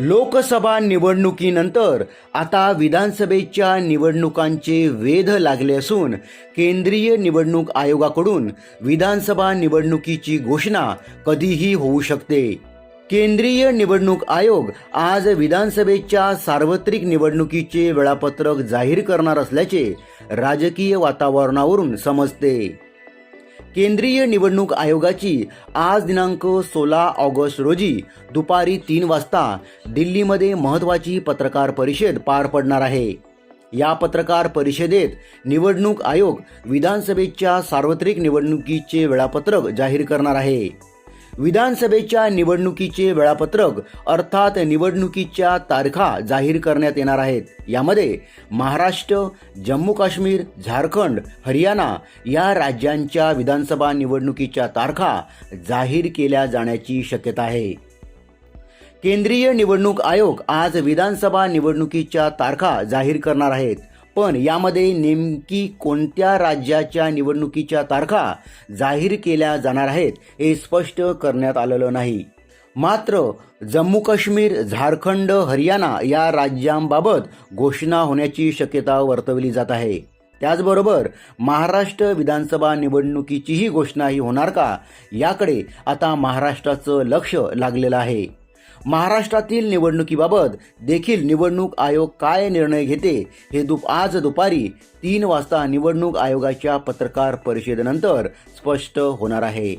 लोकसभा निवडणुकीनंतर आता विधानसभेच्या निवडणुकांचे वेध लागले असून केंद्रीय निवडणूक आयोगाकडून विधानसभा निवडणुकीची घोषणा कधीही होऊ शकते. केंद्रीय निवडणूक आयोग आज विधानसभेच्या सार्वत्रिक निवडणुकीचे वेळापत्रक जाहीर करणार असल्याचे राजकीय वातावरणावरून समजते. केंद्रीय निवडणूक आयोगाची आज दिनांक सोळा ऑगस्ट रोजी दुपारी तीन वाजता दिल्लीमध्ये महत्त्वाची पत्रकार परिषद पार पडणार आहे. या पत्रकार परिषदेत निवडणूक आयोग विधानसभेच्या सार्वत्रिक निवडणुकीचे वेळापत्रक जाहीर करणार आहे. विधानसभेच्या निवडणुकीचे वेळापत्रक अर्थात निवडणुकीच्या तारखा जाहीर करण्यात येणार आहेत. यामध्ये महाराष्ट्र जम्मू काश्मीर झारखंड हरियाणा या राज्यांच्या विधानसभा निवडणुकीच्या तारखा जाहीर केल्या जाण्याची शक्यता आहे. केंद्रीय निवडणूक आयोग आज विधानसभा निवडणुकीच्या तारखा जाहीर करणार आहेत. पण यामध्ये नेमकी कोणत्या राज्याच्या निवडणुकीच्या तारखा जाहीर केल्या जाणार आहेत हे स्पष्ट करण्यात आलेलं नाही. मात्र जम्मू काश्मीर झारखंड हरियाणा या राज्यांबाबत घोषणा होण्याची शक्यता वर्तवली जात आहे. त्याचबरोबर महाराष्ट्र विधानसभा निवडणुकीचीही घोषणाही होणार का याकडे आता महाराष्ट्राचं लक्ष लागलेलं आहे. महाराष्ट्रातील निवडणुकीबाबत देखील निवडणूक आयोग काय निर्णय घेते हे दुप आज दुपारी तीन वाजता निवडणूक आयोगाच्या पत्रकार परिषदेनंतर स्पष्ट होणार आहे.